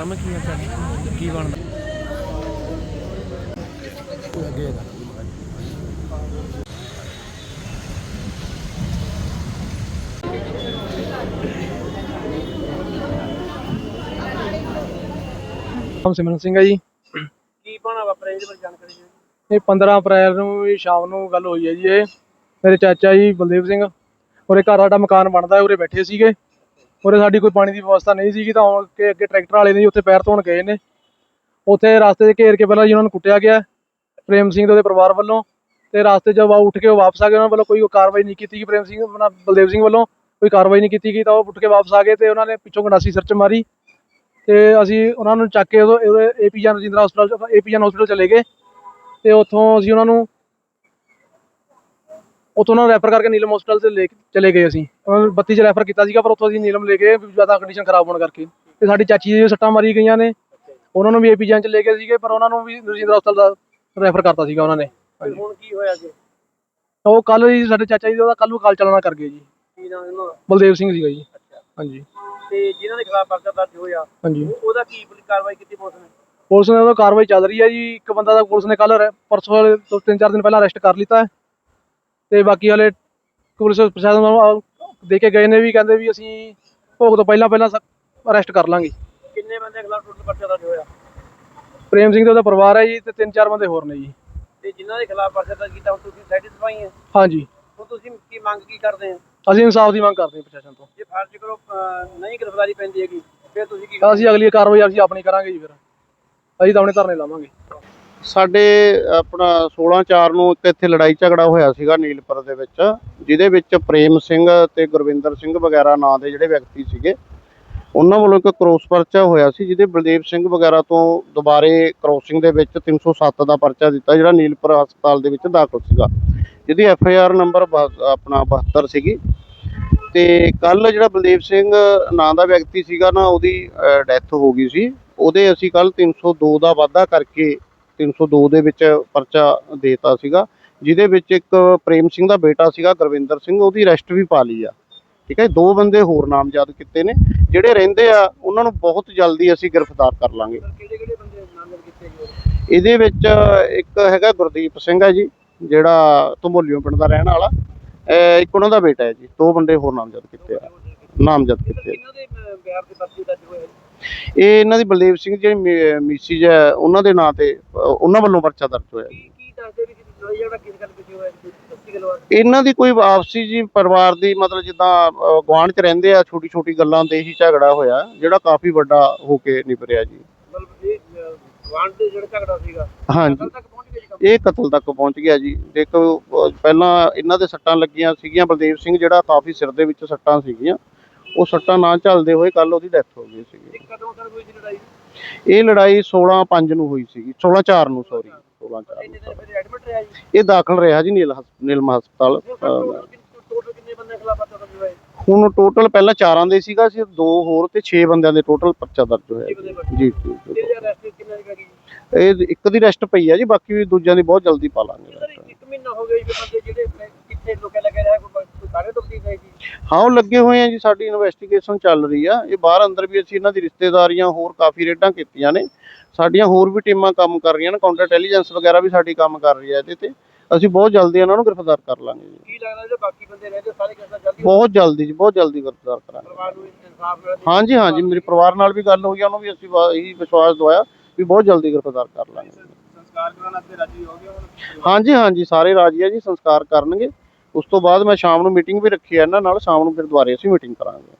ਸਮਝ ਨਹੀਂ ਆਉਂਦਾ ਕੀ ਬਣਦਾ। ਨਾਮ ਸਿਮਰਨ ਸਿੰਘ ਹੈ ਜੀ। ਕੀ ਬਣਾ ਵਾਪਰਿਆ ਇਹਦੇ ਬਾਰੇ ਜਾਣਕਾਰੀ ਦਿਓ ਇਹ 15 ਅਪ੍ਰੈਲ ਨੂੰ ਵੀ ਸ਼ਾਮ ਨੂੰ ਗੱਲ ਹੋਈ ਹੈ ਜੀ ਇਹ। ਮੇਰੇ ਚਾਚਾ ਜੀ ਬਲਦੇਵ ਸਿੰਘ ਉਰੇ ਘਰ ਸਾਡਾ ਮਕਾਨ ਬਣਦਾ ਹੈ ਉਰੇ ਬੈਠੇ ਸੀਗੇ। ਉਰੇ ਸਾਡੀ ਕੋਈ ਪਾਣੀ ਦੀ ਵਿਵਸਥਾ ਨਹੀਂ ਸੀਗੀ ਤਾਂ ਹੁਣ ਕੇ ਅੱਗੇ ਟਰੈਕਟਰ ਵਾਲੇ ਨੇ ਜੀ ਉੱਥੇ ਪੈਰ ਧੋਣ ਗਏ ਨੇ। ਉੱਥੇ ਰਸਤੇ 'ਚ ਘੇਰ ਕੇ ਪਹਿਲਾਂ ਜੀ ਉਹਨਾਂ ਨੂੰ ਕੁੱਟਿਆ ਗਿਆ, ਪ੍ਰੇਮ ਸਿੰਘ ਤੇ ਉਹਦੇ ਪਰਿਵਾਰ ਵੱਲੋਂ ਤੇ ਰਸਤੇ 'ਚ ਜਦ ਉਹ ਉੱਠ ਕੇ ਉਹ ਵਾਪਸ ਆ ਗਏ, ਉਹਨਾਂ ਵੱਲੋਂ ਕੋਈ ਕਾਰਵਾਈ ਨਹੀਂ ਕੀਤੀ ਗਈ, ਪ੍ਰੇਮ ਸਿੰਘ ਆਪਣਾ ਬਲਦੇਵ ਸਿੰਘ ਵੱਲੋਂ ਕੋਈ ਕਾਰਵਾਈ ਨਹੀਂ ਕੀਤੀ ਗਈ ਤਾਂ ਉਹ ਉੱਠ ਕੇ ਵਾਪਸ ਆ ਗਏ ਤੇ ਉਹਨਾਂ ਨੇ ਪਿੱਛੋਂ ਗੰਡਾਸੀ ਸਰਚ ਮਾਰੀ ਤੇ ਅਸੀਂ ਉਹਨਾਂ ਨੂੰ ਚੱਕ ਕੇ ਉਦੋਂ ਏਪੀ ਜਨ ਰਜਿੰਦਰਾ ਹਸਪਤਾਲ ਏਪੀ ਜਨ ਹਸਪਤਾਲ ਚਲੇ ਗਏ ਤੇ ਉੱਥੋਂ ਅਸੀਂ ਉਹਨਾਂ ਨੂੰ ਉੱਥੋਂ ਉਹਨਾਂ ਨੂੰ ਰੈਫਰ ਕਰਕੇ ਨੀਲਮ ਹਸਪਤਾਲ ਤੇ ਲੈ ਕੇ ਚਲੇ ਗਏ ਅਸੀਂ। ਉਹਨਾਂ ਨੂੰ 32 ਚ ਰੈਫਰ ਕੀਤਾ ਸੀਗਾ ਪਰ ਉੱਥੋਂ ਅਸੀਂ ਨੀਲਮ ਲੈ ਵੀ ਜ਼ਿਆਦਾ ਕੰਡੀਸ਼ਨ ਖਰਾਬ ਹੋਣ ਕਰਕੇ। ਤੇ ਸਾਡੀ ਚਾਚੀ ਜੀ ਸੱਟਾਂ ਮਾਰੀ ਗਈਆਂ ਨੇ ਉਹਨਾਂ ਨੂੰ ਵੀ ਏਪੀ ਜਨ ਚ ਲੈ ਗਏ ਸੀਗੇ ਪਰ ਉਹਨਾਂ ਨੂੰ ਵੀ ਰਜਿੰਦਰਾ ਹਸਪਤਾਲ ਦਾ ਰੈਫਰ ਕਰਤਾ ਸੀਗਾ ਉਹਨਾਂ ਨੇ। ਤੇ ਹੁਣ ਕੀ ਹੋਇਆ ਜੀ ਉਹ ਕੱਲ ਜੀ ਸਾਡੇ ਚਾਚਾ ਜੀ ਦਾ ਉਹਦਾ ਕੱਲ ਨੂੰ ਕਾਲ ਚੱਲਣਾ ਕਰ ਗਏ ਜੀ। ਕੀ ਨਾਮ ਇਹਨਾਂ ਦਾ? ਬਲਦੇਵ ਸਿੰਘ ਸੀਗਾ ਜੀ। ਅੱਛਾ। ਹਾਂਜੀ। ਤੇ ਜਿਨ੍ਹਾਂ ਦੇ ਖਿਲਾਫ ਪਰਚਾ ਦਰਜ ਹੋਇਆ ਹਾਂਜੀ। ਉਹ- ਉਹਦਾ ਕੀ ਪੁਲਿਸ ਕਾਰਵਾਈ ਕੀਤੀ ਪੁਲਿਸ ਨੇ? ਪੁਲਿਸ ਨੇ ਉਹਦਾ ਕਾਰਵਾਈ ਚੱਲ ਰਹੀ ਹੈ ਜੀ। ਇੱਕ ਬੰਦਾ ਦਾ ਪੁਲਿਸ ਨੇ ਕੱਲ ਪਰਸੋਂ ਤੋਂ ਤਿੰਨ ਚਾਰ ਦਿਨ ਪਹਿਲਾਂ ਅਰੈਸਟ ਕਰ ਲਿੱਤਾ ਹੈ। ਤੇ ਬਾਕੀ ਹਲੇ ਪੁਲਿਸ ਪ੍ਰਸ਼ਾਸਨ ਨੂੰ ਦੇ ਕੇ ਗਏ ਨੇ ਵੀ ਕਹਿੰਦੇ ਵੀ ਅਸੀਂ ਭੋਗ ਤੋਂ ਪਹਿਲਾਂ ਪਹਿਲਾਂ ਅਰੈਸਟ ਕਰ ਲਾਂਗੇ। ਕਿੰਨੇ ਬੰਦੇ ਖਿਲਾਫ ਟੋਟਲ ਪਰਚਾ ਦਰਜ ਹੋਇਆ? ਪ੍ਰੇਮ ਸਿੰਘ ਤੇ ਉਹਦਾ ਪਰਿਵਾਰ ਹੈ ਜੀ ਤੇ ਤਿੰਨ ਚਾਰ ਬੰਦੇ ਹੋਰ ਨੇ ਜੀ। ਤੇ ਜਿਨ੍ਹਾਂ ਦੇ ਖਿਲਾਫ ਪਰਚਾ ਦਰਜ ਕੀਤਾ ਹੁਣ ਤੁਸੀਂ ਸੈਟੀਸਫਾਈ ਹੈ? ਹਾਂਜੀ। ਹੁਣ ਤੁਸੀਂ ਕੀ ਮੰਗ ਕੀ ਕਰਦੇ ਆ ਅਸੀਂ ਇਨਸਾਫ ਦੀ ਮੰਗ ਕਰਦੇ ਹਾਂ ਪ੍ਰਸ਼ਾਸਨ ਤੋਂ। ਜੇ ਫਰਜ਼ ਕਰੋ ਨਹੀਂ ਗ੍ਰਿਫਤਾਰੀ ਪੈਂਦੀ ਹੈਗੀ ਫਿਰ ਤੁਸੀਂ ਕੀ ਅਸੀਂ ਅਗਲੀ ਕਾਰਵਾਈ ਅਸੀਂ ਆਪਣੀ ਕਰਾਂਗੇ ਜੀ ਫਿਰ। ਅਸੀਂ ਤਾਂ ਆਪਣੇ ਧਰਨੇ ਲਾਵਾਂਗੇ। ਸਾਡੇ ਆਪਣਾ 16 4 ਨੂੰ ਇੱਕ ਇੱਥੇ ਲੜਾਈ ਝਗੜਾ ਹੋਇਆ ਸੀਗਾ ਨੀਲਪੁਰ ਦੇ ਵਿੱਚ, ਜਿਹਦੇ ਵਿੱਚ ਪ੍ਰੇਮ ਸਿੰਘ ਤੇ ਗੁਰਵਿੰਦਰ ਸਿੰਘ ਵਗੈਰਾ ਨਾਂ ਦੇ ਜਿਹੜੇ ਵਿਅਕਤੀ ਸੀਗੇ, ਉਹਨਾਂ ਵੱਲੋਂ ਇੱਕ ਕ੍ਰੋਸ ਪਰਚਾ ਹੋਇਆ ਸੀ, ਜਿਹਦੇ ਬਲਦੇਵ ਸਿੰਘ ਵਗੈਰਾ ਤੋਂ ਦੁਬਾਰੇ ਕ੍ਰੋਸਿੰਗ ਦੇ ਵਿੱਚ 307 ਦਾ ਪਰਚਾ ਦਿੱਤਾ, ਜਿਹੜਾ ਨੀਲਪੁਰ ਹਸਪਤਾਲ ਦੇ ਵਿੱਚ ਦਾਖਲ ਸੀਗਾ। ਜਿਹਦੀ ਐਫ ਆਈ ਆਰ ਨੰਬਰ ਆਪਣਾ 72 ਸੀਗੀ। ਤੇ ਕੱਲ ਜਿਹੜਾ ਬਲਦੇਵ ਸਿੰਘ ਨਾਂ ਦਾ ਵਿਅਕਤੀ ਸੀਗਾ ਨਾ, ਉਹਦੀ ਡੈਥ ਹੋ ਗਈ ਸੀ। ਉਹਦੇ ਅਸੀਂ ਕੱਲ 302 ਦਾ ਵਾਅਦਾ ਕਰਕੇ 302 ਦੇ ਵਿੱਚ ਪਰਚਾ ਦੇਤਾ ਸੀਗਾ, ਜਿਹਦੇ ਵਿੱਚ ਇੱਕ ਪ੍ਰੇਮ ਸਿੰਘ ਦਾ ਬੇਟਾ ਸੀਗਾ, ਗੁਰਵਿੰਦਰ ਸਿੰਘ, ਉਹਦੀ ਅਰੈਸਟ ਵੀ ਪਾ ਲਈ ਆ। ਠੀਕ ਹੈ ਦੋ ਬੰਦੇ ਹੋਰ ਨਾਮਜ਼ਦ ਕੀਤੇ ਨੇ, ਜਿਹੜੇ ਰਹਿੰਦੇ ਆ, ਉਹਨਾਂ ਨੂੰ ਬਹੁਤ ਜਲਦੀ ਅਸੀਂ ਗ੍ਰਿਫਤਾਰ ਕਰ ਲਾਂਗੇ। ਇਹਦੇ ਵਿੱਚ ਇੱਕ ਹੈਗਾ ਗੁਰਦੀਪ ਸਿੰਘ ਹੈ ਜੀ, ਜਿਹੜਾ ਧਮੋਲੀਓ ਪਿੰਡ ਦਾ ਰਹਿਣ ਵਾਲਾ। ਇੱਕ ਉਹਨਾਂ ਦਾ ਬੇਟਾ ਹੈ ਜੀ, ਦੋ ਬੰਦੇ ਹੋਰ ਨਾਮਜ਼ਦ ਕੀਤੇ ਆ। ਨਾਮਜ਼ਦ ਕੀਤੇ ਇਹ ਇਹਨਾਂ ਦੀ ਬਲਦੇਵ ਸਿੰਘ ਜਿਹੜੀ ਮਿਸਿਜ ਹੈ ਉਹਨਾਂ ਦੇ ਨਾਂ ਤੇ ਉਹਨਾਂ ਵੱਲੋਂ ਪਰਚਾ ਦਰਜ ਹੋਇਆ। ਜੀ ਕੀ ਕੀ ਦੱਸਦੇ ਵੀ ਕਿ ਲੜਾਈ ਜਿਹੜਾ ਕਿਸ ਗੱਲ ਪਿੱਛੇ ਹੋਇਆ ਸੀ? ਸੱਚੀ ਗੱਲ ਬਾਤ ਇਹਨਾਂ ਦੀ ਕੋਈ ਆਪਸੀ ਜੀ ਪਰਿਵਾਰ ਦੀ ਮਤਲਬ ਜਿੱਦਾਂ ਗੁਆਂਢ ਚ ਰਹਿੰਦੇ ਆ ਛੋਟੀ ਛੋਟੀ ਗੱਲਾਂ ਤੇ ਹੀ ਝਗੜਾ ਹੋਇਆ ਜਿਹੜਾ ਕਾਫੀ ਵੱਡਾ ਹੋ ਕੇ ਨਿਪਰਿਆ ਜੀ। ਮਤਲਬ ਇਹ ਦੇ ਜਿਹੜਾ ਝਗੜਾ ਸੀਗਾ ਹਾਂਜੀ? ਇਹ ਕਤਲ ਤੱਕ ਪਹੁੰਚ ਗਿਆ ਜੀ। ਦੇਖੋ ਪਹਿਲਾਂ ਇਹਨਾਂ ਦੇ ਸੱਟਾਂ ਲੱਗੀਆਂ ਸੀਗੀਆਂ ਬਲਦੇਵ ਸਿੰਘ ਜਿਹੜਾ ਕਾਫੀ ਸਿਰ ਦੇ ਵਿੱਚ ਸੱਟਾਂ ਸੀਗੀਆਂ। ਉਹ ਸੱਟਾਂ ਨਾ ਝੱਲਦੇ ਹੋਏ ਕੱਲ ਉਹਦੀ ਡੈਥ ਹੋ ਗਈ ਸੀਗੀ। ਇਹ ਕਦੋਂ ਤੱਕ ਹੋਈ ਸੀ ਲੜਾਈ? ਇਹ ਲੜਾਈ 16 5 ਨੂੰ ਹੋਈ ਸੀਗੀ 16 4 ਨੂੰ ਸੌਰੀ 16 4 ਇੰਨੇ ਦਿਨ ਫਿਰ ਐਡਮਿਟ ਰਿਹਾ ਜੀ? ਇਹ ਦਾਖਲ ਰਿਹਾ ਜੀ ਨੀਲ ਹਸ- ਨੀਲਮ ਹਸਪਤਾਲ ਅਹ, ਟੋਟਲ ਕਿੰਨੇ ਬੰਦੇ ਖਿਲਾਫ ਪਰਚਾ ਦਰਜ ਹੋਇਆ ਜੀ? ਹੁਣ ਟੋਟਲ ਪਹਿਲਾਂ ਚਾਰਾਂ ਦੇ ਸੀਗਾ ਸੀ ਦੋ ਹੋਰ ਤੇ 6 ਬੰਦਿਆਂ ਦੇ ਟੋਟਲ ਪਰਚਾ ਦਰਜ ਹੋਇਆ ਜੀ। ਜੀ ਜੀ। ਤੇ ਜਿਹੜਾ ਰੈਸਟ ਕਿੰਨੇ ਦੀ ਇਹ ਇੱਕ ਦੀ ਰੈਸਟ ਪਈ ਆ ਜੀ ਬਾਕੀ ਵੀ ਦੂਜਿਆਂ ਦੀ ਬਹੁਤ ਜਲਦੀ ਪਾ ਲਾਂਗੇ। ਸਰ ਇੱਕ ਮਹੀਨਾ ਹੋ ਗਿਆ ਜੀ ਬੰਦੇ ਜਿਹੜੇ ਕਿੱਥੇ ਲੋਕੇ ਲੱਗੇ ਰਹੇ ਤੋਂ ਹੈ ਉਹ ਲੱਗੇ ਹੋਏ ਆ ਜੀ ਸਾਡੀ ਇਨਵੈਸਟੀਗੇਸ਼ਨ ਚੱਲ ਰਹੀ ਆ। ਇਹ ਬਾਹਰ ਅੰਦਰ ਵੀ ਅਸੀਂ ਇਹਨਾਂ ਦੀ ਰਿਸ਼ਤੇਦਾਰੀਆਂ ਹੋਰ ਕਾਫੀ ਰੇਡਾਂ ਕੀਤੀਆਂ ਨੇ। ਸਾਡੀਆਂ ਹੋਰ ਵੀ ਟੀਮਾਂ ਕੰਮ ਕਰ ਰਹੀਆਂ ਨੇ ਕਾਊਂਟਰ ਇੰਟੈਲੀਜੈਂਸ ਵਗੈਰਾ ਵੀ ਸਾਡੀ ਕੰਮ ਕਰ ਰਹੀ ਹੈ ਇਹਦੇ ਤੇ। ਅਸੀਂ ਬਹੁਤ ਜਲਦੀ ਇਹਨਾਂ ਨੂੰ ਗ੍ਰਿਫਤਾਰ ਕਰ ਲਾਂਗੇ ਜੀ। ਕੀ ਲੱਗਦਾ ਜਿਹੜੇ ਬਾਕੀ ਬੰਦੇ ਰਹਿੰਦੇ ਸਾਰੇ ਕਿਸਾ ਜਲਦੀ ਬਹੁਤ ਜਲਦੀ ਜੀ ਬਹੁਤ ਜਲਦੀ ਗ੍ਰਿਫਤਾਰ ਕਰਾਂਗੇ। ਪਰਿਵਾਰ ਨੂੰ ਇਨਸਾਫ ਮਿਲੇ ਹਾਂਜੀ ਹਾਂਜੀ ਮੇਰੇ ਪਰਿਵਾਰ ਨਾਲ ਵੀ ਗੱਲ ਹੋਈ ਆ ਉਹਨੂੰ ਵੀ ਅਸੀਂ ਵਾ- ਇਹੀ ਵਿਸ਼ਵਾਸ ਦਵਾਇਆ ਵੀ ਬਹੁਤ ਜਲਦੀ ਗ੍ਰਿਫਤਾਰ ਕਰ ਲਾਂਗੇ। ਸੰਸਕਾਰ ਕਰਾਉਣ ਤੇ ਰਾਜੀ ਹੋ ਗਏ ਹੁਣ? ਹਾਂਜੀ ਹਾਂਜੀ ਸਾਰੇ ਰਾਜੀ ਆ ਜੀ ਸੰਸਕਾਰ ਕਰਨਗੇ। ਉਸ ਤੋਂ ਬਾਅਦ ਮੈਂ ਸ਼ਾਮ ਨੂੰ ਮੀਟਿੰਗ ਵੀ ਰੱਖੀ ਹੈ ਇਹਨਾਂ ਨਾਲ, ਸ਼ਾਮ ਨੂੰ ਫਿਰ ਦੁਬਾਰੇ ਅਸੀਂ ਮੀਟਿੰਗ ਕਰਾਂਗੇ।